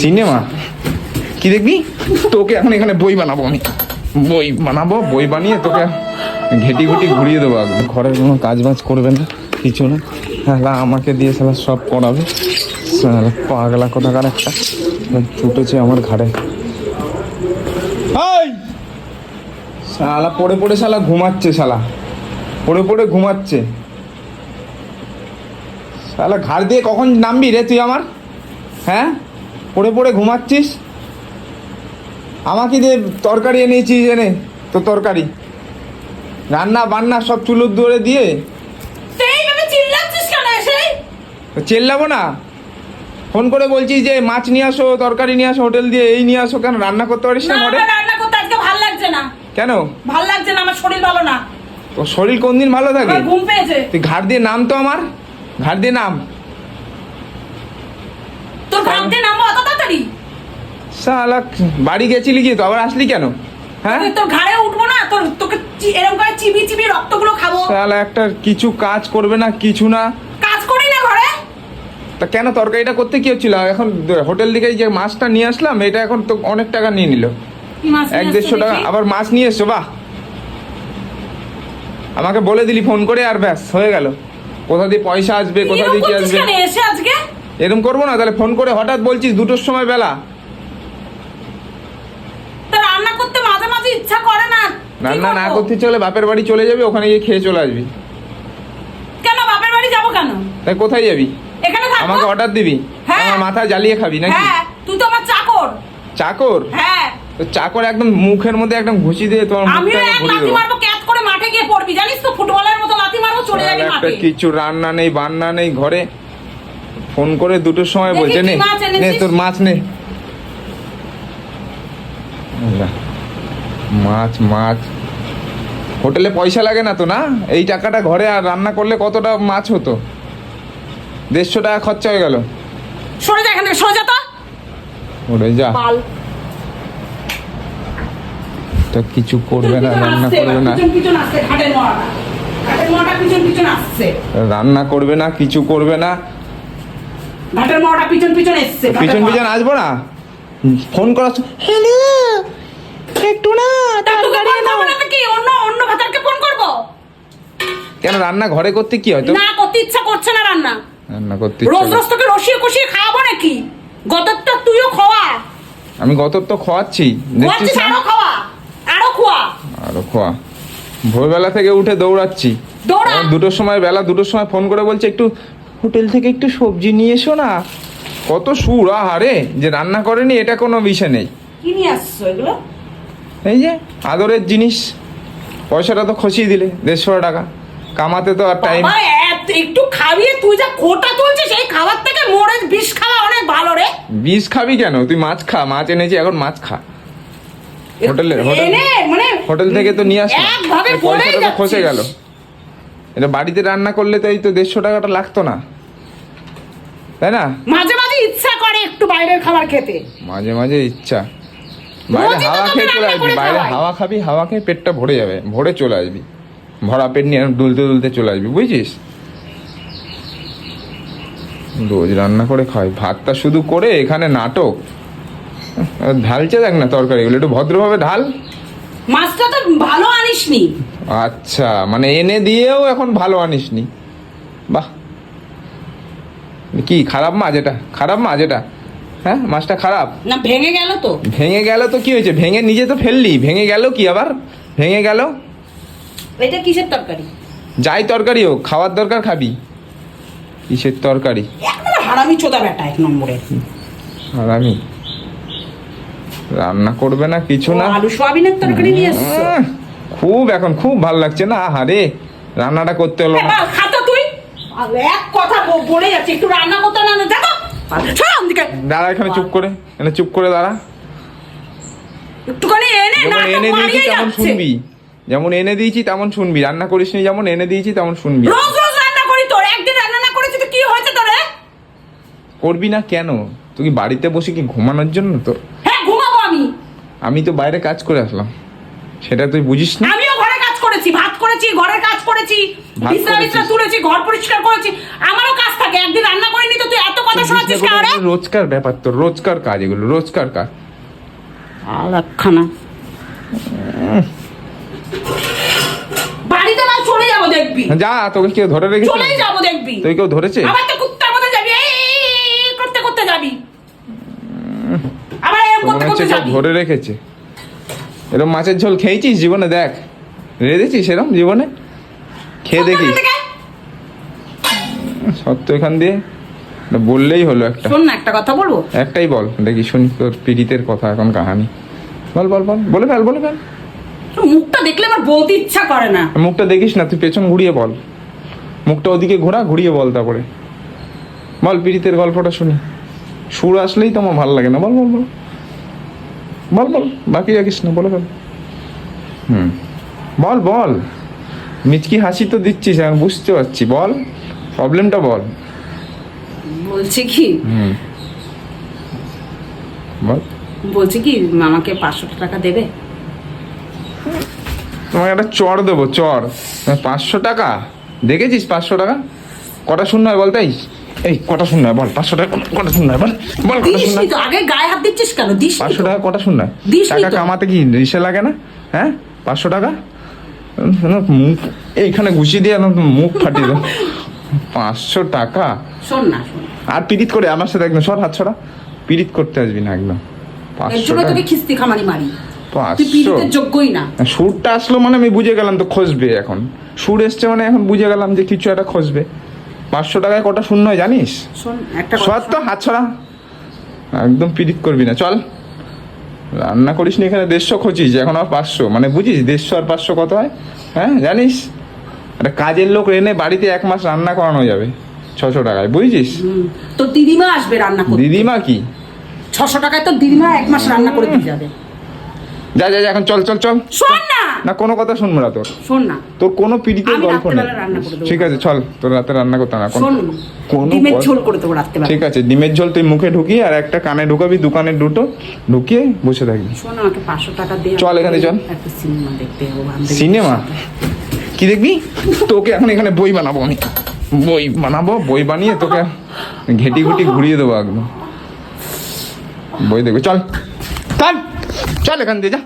Cinema. কি দেখবি? তোকে এখন এখানে বই বানাবো আমি। বই বানাবো বই বানিয়ে তোকে ঘেটি ঘুটি ঘুরিয়ে দেবো ঘরের কোনো কাজ বাজ করবে না কিছু না। শালা আমাকে দিয়ে শালা সব করাবে পাগলা কোথাকার একটা। ছুটেছে আমার ঘাড়ে। শালা পড়ে পড়ে শালা ঘুমাচ্ছে শালা। পড়ে পড়ে ঘুমাচ্ছে। শালা ঘাড় দিয়ে কখন নামবি রে তুই আমার? হ্যাঁ? পড়ে পড়ে ঘুমাচ্ছিস? আমাকে দিয়ে তরকারি এনেছিস এনে তো তরকারি। রান্না বান্না সব চুলোর দৌড়ে দিয়ে? চেল্লাবো না। ফোন করে বলছিস যে মাছ নিয়ে আসো তরকারি নিয়ে আসো হোটেল দিয়ে এই নিয়ে আসো কেন রান্না করতে পারিস না ঘরে? রান্না করতে আজকে ভালো লাগছে না। কেন? ভালো লাগছে না আমার শরীর ভালো না। তোর শরীর কোন দিন ভালো থাকে? ঘুম পেয়েছে। তুই ঘাট দিয়ে নাম তো আমার। ঘাট দিয়ে নাম। তোর ভাবতে নামবো অত তাড়াতাড়ি? শালা বাড়ি গেছিলি কি? তো আবার আসলি কেন? হ্যাঁ? তোর ঘাড়ে উঠবো না? তোর তোকে এরকম করে চিবি চিবি রক্তগুলো খাব। শালা একটা কিছু কাজ করবে না কিছু না। কাজ করি না ঘরে? তা কেন তরকারিটা করতে কি হচ্ছিল? এখন হোটেল থেকে যে মাছটা নিয়ে আসলাম এটা এখন তো অনেক টাকা নিয়ে নিল। এক দেড়শো টাকা। আবার মাছ নিয়ে এসছো বাহ। আমাকে বলে দিলি ফোন করে আর ব্যাস হয়ে গেল। কোথা দিয়ে পয়সা আসবে কোথা দিয়ে কি আসবে? এসে আজকে? এরকম করব না তাহলে ফোন করে হঠাৎ বলছিস দুটোর সময় বেলা। রান্না করতে মাঝে মাঝে ইচ্ছা করে না। রান্না না করতে চলে বাপের বাড়ি চলে যাবি ওখানে গিয়ে খেয়ে চলে আসবি। কেন বাপের বাড়ি যাব কেন? তাই কোথায় যাবি? এখানে থাকব? আমাকে অর্ডার দিবি? হ্যাঁ। আমার মাথা জ্বালিয়ে খাবি নাকি? হ্যাঁ তুই তো আমার চাকর। চাকর? হ্যাঁ। তো চাকর একদম মুখের মধ্যে একদম ঘুষি দিয়ে তোমার মুখটা ঘুরিয়ে দেবো। মারবো ক্যাচ করে মাঠে গিয়ে পড়বি। জানিস তো ফুটবলের মতো লাথি মারবো চলে যাবি মাঠে। কিছু রান্না নেই বান্না নেই ঘরে। ফোন করে দুটোর সময় বলছে নে মাছ এনেছিস?" নে তোর মাছ নে। মাছ মাছ। হোটেলে পয়সা লাগে না তো না? এই টাকাটা ঘরে আর রান্না করলে কতটা মাছ হতো? দেড়শো টাকা খরচা হয়ে গেল। সরে যা এখান সরে যা তো। ওরে যা। তো কিছু করবে না রান্না করবে না। রান্না করবে না কিছু করবে না। ঘাটের মরাটা পিছন পিছন এসছে পিছন পিছন আসব না? ফোন করা হ্যালো একটু না তা তোকে ফোন করব না তো কি? অন্য অন্য ভাতারকে ফোন করব? কেন রান্না ঘরে করতে কি হয়তো না করতে ইচ্ছা করছে না রান্না। রান্না করতে রোজ ইচ্ছা রোজ তোকে রসিয়ে কষিয়ে খাওয়াবো নাকি? গতরটা তুইও খাওয়া আমি গত তো খাওয়াচ্ছি দেখছিস আরও খাওয়া আরও খোয়া। আরও খোয়া। ভোরবেলা থেকে উঠে দৌড়াচ্ছি। দৌড়া। দুটোর সময় বেলা দুটোর সময় ফোন করে বলছে একটু হোটেল থেকে একটু সবজি নিয়ে এসো না। কত সুর আহারে যে রান্না করেনি এটা কোনো বিষয় নেই। কি নিয়ে আসছো এগুলো? এই যে আদরের জিনিস। পয়সাটা তো খসিয়ে দিলে দেড়শো টাকা। কামাতে তো আর টাইম একটু খাবিয়ে তুই যা কোটা তুলছিস এই খাবার থেকে মোড়ে বিষ খাওয়া অনেক ভালো রে। বিষ খাবি কেন? তুই মাছ খা মাছ এনেছি এখন মাছ খা। হোটেলে হোটেল মানে হোটেল থেকে তো নিয়ে এই পয়সাটা তো খসে গেল। এটা বাড়িতে রান্না করলে তো এই তো দেড়শো টাকাটা লাগতো না। তাই না? মাঝে মাঝে ইচ্ছা করে একটু বাইরের খাবার খেতে। মাঝে মাঝে ইচ্ছা। বাইরে হাওয়া খেয়ে চলে আসবি বাইরে হাওয়া খাবি হাওয়া খেয়ে পেটটা ভরে যাবে ভরে চলে আসবি। ভরা পেট নিয়ে দুলতে দুলতে চলে আসবি বুঝছিস? রোজ রান্না করে খাই ভাতটা শুধু করে এখানে নাটক। ঢালছে দেখ না তরকারিগুলো একটু ভদ্রভাবে ঢাল। মাছটা তো ভালো আনিসনি। আচ্ছা মানে এনে দিয়েও এখন ভালো আনিসনি। বাহ কি খারাপ মাছ এটা? খারাপ মাছ এটা? হ্যাঁ মাছটা খারাপ? না ভেঙে গেল তো। ভেঙে গেল তো কি হয়েছে? ভেঙে নিজে তো ফেললি। ভেঙে গেল কি আবার? ভেঙে গেল? এটা কিসের তরকারি? যাই তরকারি হোক খাওয়ার দরকার খাবি। কিসের তরকারি? হারামি চোদা বেটা এক নম্বরের আর আমি রান্না করবে না কিছু না। আলু সোয়াবিনের তরকারি নিয়ে খুব এখন খুব ভালো লাগছে না। আহারে রান্নাটা করতে হলো না এবার খাতো তুই আর এক কথা বলে যাচ্ছে একটু রান্না করতে না না দেখো। দাঁড়া এখানে চুপ করে এখানে চুপ করে দাঁড়া। একটুখানি এনে যেমন এনে দিয়েছি তেমন শুনবি। যেমন এনে দিয়েছি তেমন শুনবি। রান্না করিসনি যেমন এনে দিয়েছি তেমন শুনবি। রোজ রোজ রান্না করি তোর একদিন রান্না না করেছি তো কি হয়েছে তোর? করবি না কেন? তুই কি বাড়িতে বসে কি ঘুমানোর জন্য তো হ্যাঁ ঘুমাবো আমি। আমি তো বাইরে কাজ করে আসলাম। সেটা তুই বুঝিস না? করেছি ভাত করেছি ঘরের কাজ করেছি বিছনা বিছনা তুলেছি ঘর পরিষ্কার করেছি আমারও কাজ থাকে একদিন রান্না করিনি তো তুই এত কথা শোনাচ্ছিস কারে? রোজকার ব্যাপার তো রোজকার কাজ এগুলো রোজকার কাজ। আর একখানা। বাড়িতে না চলে যাব দেখবি। যা তোকে কেউ ধরে রেখেছে? চলেই যাব দেখবি। তুই কেউ ধরেছে? আবার তো কুত্তার মতো যাবি এই করতে করতে যাবি। আবার এরকম করতে করতে যাবি। ধরে রেখেছে। এরকম মাছের ঝোল খেয়েছিস জীবনে দেখ? রেঁধেছিস এরকম জীবনে? খেয়ে দেখিস সত্য এখান দিয়ে? বললেই হলো একটা। শোন না একটা কথা বলব? একটাই বল দেখি শুনি তোর পীড়িতের কথা এখন কাহানি। বল বল বল বলে ফেল বলে ফেল। মুখটা দেখলে আমার বলতে ইচ্ছা করে না। মুখটা দেখিস না তুই পেছন ঘুরিয়ে বল। মুখটা ওদিকে ঘোরা ঘুরিয়ে বল তারপরে। বল পীড়িতের গল্পটা শুনি। সুর আসলেই তো আমার ভালো লাগে না। বল বল বল। বল বল বাকি রাখিস না বলে ফেল। হুম। বল বল। মিচকি হাসি তো দিচ্ছিস আমি বুঝতে পারছি। বল প্রবলেমটা বল। বলছি কি? হুম। বল। বলছি কি আমাকে পাঁচশো টাকা দেবে? তোমাকে একটা চর দেবো চর। পাঁচশো টাকা? দেখেছিস পাঁচশো টাকা? কটা শূন্য হয় বল তাই? এই কটা শূন্য বল পাঁচশো টাকা কটা শূন্য বল বল কটা শূন্য আগে গায়ে হাত দিচ্ছিস কেন? দিস পাঁচশো টাকা কটা শূন্য টাকা। কামাতে কি রিসে লাগে না? হ্যাঁ? পাঁচশো টাকা? মুখ এইখানে ঘুষি দিয়ে না মুখ ফাটিয়ে দাও পাঁচশো টাকা? শোন না আর পিরিত করে আমার সাথে একদম সর হাত ছড়া পিরিত করতে আসবি না একদম। পাঁচশো টাকা। খিস্তি খামারি মারি। তুই পাঁচশো পিড়িতের যোগ্যই না। সুরটা আসলো মানে আমি বুঝে গেলাম তো খসবে এখন। সুর এসছে মানে এখন বুঝে গেলাম যে কিছু একটা খসবে। পাঁচশো টাকায় কটা শূন্য জানিস? সর তো হাত ছড়া একদম পিরিত করবি না। চল। রান্না করিস নি এখানে দেড়শো খুঁজিস এখন আর পাঁচশো। মানে বুঝিস দেড়শো আর পাঁচশো কত হয়? হ্যাঁ জানিস? একটা কাজের লোক এনে বাড়িতে এক মাস রান্না করানো যাবে ছশো টাকায় বুঝছিস তো দিদিমা আসবে রান্না দিদিমা কি? ছশো টাকায় তো দিদিমা এক মাস রান্না করে দিয়ে যাবে। যা যা যা, এখন চল চল চল। শোন না। না কোনো কথা শুনব না তোর। শোন না। তোর কোনো পীড়িতের আমি গল্প নেই। রাত্রেবেলা রান্না করে দেবো। ঠিক আছে চল তোর রাতে রান্না করতে না শোন কোনো ডিমের কথা- ঝোল করে দেবো রাত্রেবেলা। ঠিক আছে ডিমের ঝোল তুই মুখে ঢুকিয়ে আর একটা কানে ঢুকাবি দোকানে দুটো ঢুকিয়ে বসে থাকবি। শোন আমাকে পাঁচশো টাকা দিয়ে চল এখানে চল। একটা সিনেমা দেখতে যাব বান্ধবীর সিনেমা? সাথে। কি দেখবি? তোকে এখন এখানে বই বানাবো আমি। বই বানাবো বই বানিয়ে তোকে ঘেটি ঘুটি ঘুরিয়ে দেবো একদম। বই দেখবি চল। চল! চল এখান দিয়ে যা।